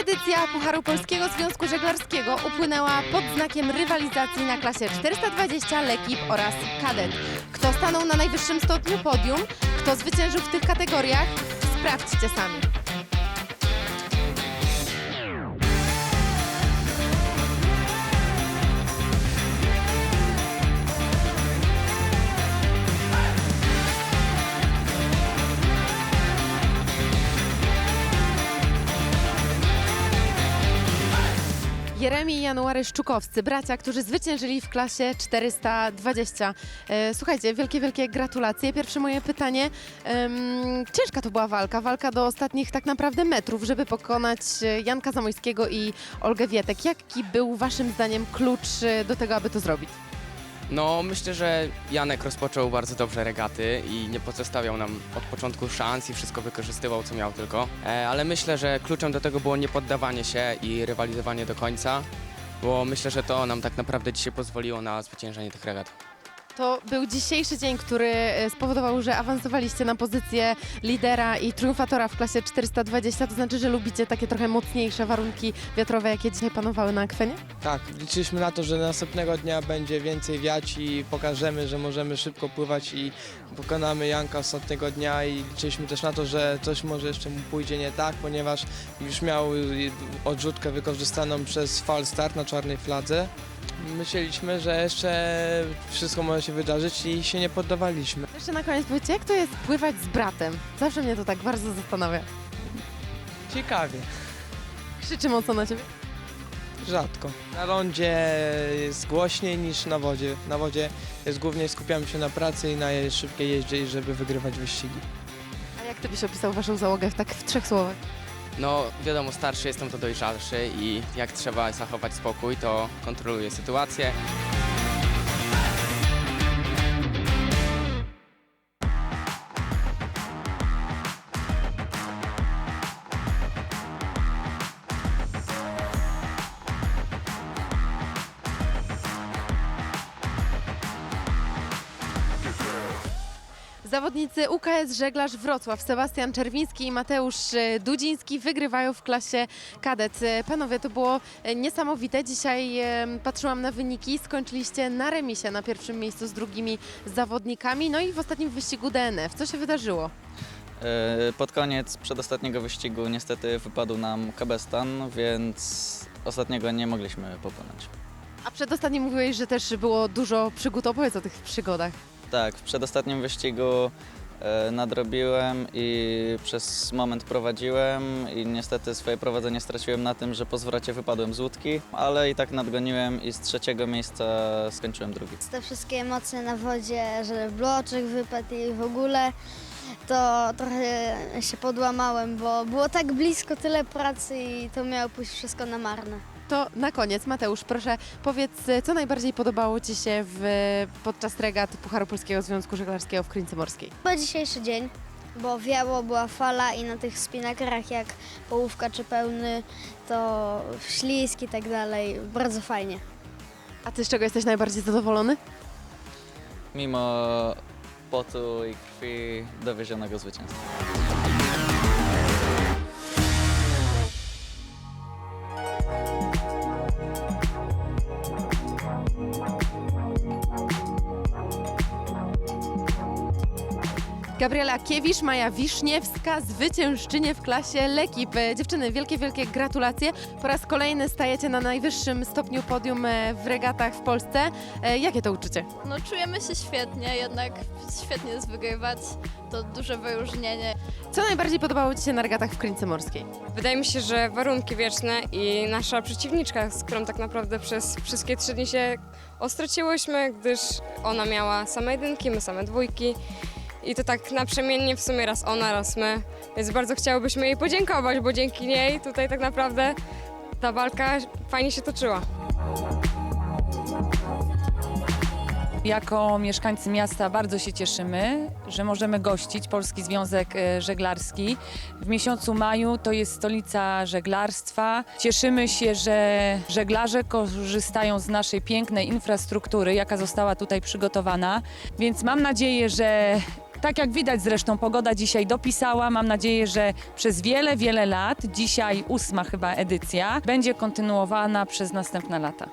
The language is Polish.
edycja Pucharu Polskiego Związku Żeglarskiego upłynęła pod znakiem rywalizacji na klasie 420 lekip oraz kadet. Kto stanął na najwyższym stopniu podium, kto zwyciężył w tych kategoriach, sprawdźcie sami. Jeremi i January Szczukowscy, bracia, którzy zwyciężyli w klasie 420. E, Słuchajcie, wielkie, wielkie gratulacje. Pierwsze moje pytanie. ciężka to była walka, walka do ostatnich tak naprawdę metrów, żeby pokonać e, Janka Zamojskiego i Olgę Wietek. Jaki był waszym zdaniem klucz e, do tego, aby to zrobić? No, myślę, że Janek rozpoczął bardzo dobrze regaty i nie pozostawiał nam od początku szans i wszystko wykorzystywał, co miał tylko. E, ale myślę, że kluczem do tego było niepoddawanie się i rywalizowanie do końca, bo myślę, że to nam tak naprawdę dzisiaj pozwoliło na zwyciężenie tych regat. To był dzisiejszy dzień, który e, spowodował, że awansowaliście na pozycję lidera i triumfatora w klasie 420. To znaczy, że lubicie takie trochę mocniejsze warunki wiatrowe, jakie dzisiaj panowały na akwenie? Tak, liczyliśmy na to, że następnego dnia będzie więcej wiać i pokażemy, że możemy szybko pływać i pokonamy Janka ostatniego dnia i liczyliśmy też na to, że coś może jeszcze mu pójdzie nie tak, ponieważ już miał odrzutkę wykorzystaną przez fal start na czarnej fladze. Myśleliśmy, że jeszcze wszystko może się wydarzyć i się nie poddawaliśmy. Jeszcze na koniec powiedzcie, jak to jest pływać z bratem? Zawsze mnie to tak bardzo zastanawia. Ciekawie, Krzyczy mocno na ciebie. rzadko. Na rondzie jest głośniej niż na wodzie. Na wodzie jest głównie skupiamy się na pracy i na szybkiej jeździe, żeby wygrywać wyścigi. A jak ty byś opisał waszą załogę w tak w trzech słowach? No, wiadomo, starszy jestem to dojrzalszy i jak trzeba zachować spokój, to kontroluję sytuację. Zawodnicy UKS Żeglarz Wrocław, Sebastian Czerwiński i Mateusz e, Dudziński wygrywają w klasie kadet. E, Panowie, to było e, niesamowite. Dzisiaj patrzyłam na wyniki. Skończyliście na remisie na pierwszym miejscu z drugimi zawodnikami. No i w ostatnim wyścigu DNF. Co się wydarzyło? Pod koniec przedostatniego wyścigu niestety wypadł nam Kabestan, więc ostatniego nie mogliśmy pokonać. A przedostatnim mówiłeś, że też było dużo przygód. Opowiedz o tych przygodach. Tak, w przedostatnim wyścigu e, nadrobiłem i przez moment prowadziłem i niestety swoje prowadzenie straciłem na tym, że po zwrocie wypadłem z łódki, ale i tak nadgoniłem i z trzeciego miejsca skończyłem drugi. te wszystkie emocje na wodzie, że bloczek wypadł i w ogóle, to trochę się podłamałem, bo było tak blisko, tyle pracy i to miało pójść wszystko na marne. To na koniec, Mateusz, proszę powiedz, e, co najbardziej podobało Ci się w, podczas regat Pucharu Polskiego Związku Żeglarskiego w Krynicy Morskiej? Chyba dzisiejszy dzień, bo wiało, była fala i na tych spinakerach jak połówka czy pełny, to ślisk i tak dalej, bardzo fajnie. A Ty z czego jesteś najbardziej zadowolony? Mimo potu i krwi dowiezionego zwycięstwa. Gabriela Kiewicz, Maja Wiszniewska, zwyciężczynie w klasie Lekip. Dziewczyny, wielkie, wielkie gratulacje. Po raz kolejny stajecie na najwyższym stopniu podium e, w regatach w Polsce. E, Jakie to uczucie? No czujemy się świetnie, jednak świetnie jest wygrywać. To duże wyróżnienie. Co najbardziej podobało Ci się na regatach w Krynicy Morskiej? Wydaje mi się, że warunki wieczne i nasza przeciwniczka, z którą tak naprawdę przez wszystkie trzy dni się ostraciłyśmy, gdyż ona miała same jedynki, my same dwójki. I to tak naprzemiennie w sumie raz ona, raz my. Więc bardzo chciałobyśmy jej podziękować, bo dzięki niej tutaj tak naprawdę ta walka fajnie się toczyła. Jako mieszkańcy miasta bardzo się cieszymy, że możemy gościć Polski Związek e, Żeglarski. W miesiącu maju to jest stolica żeglarstwa. Cieszymy się, że żeglarze korzystają z naszej pięknej infrastruktury, jaka została tutaj przygotowana. Więc mam nadzieję, że Tak jak widać zresztą, pogoda dzisiaj dopisała. Mam nadzieję, że przez wiele, wiele lat, dzisiaj ósma chyba edycja, będzie kontynuowana przez następne lata.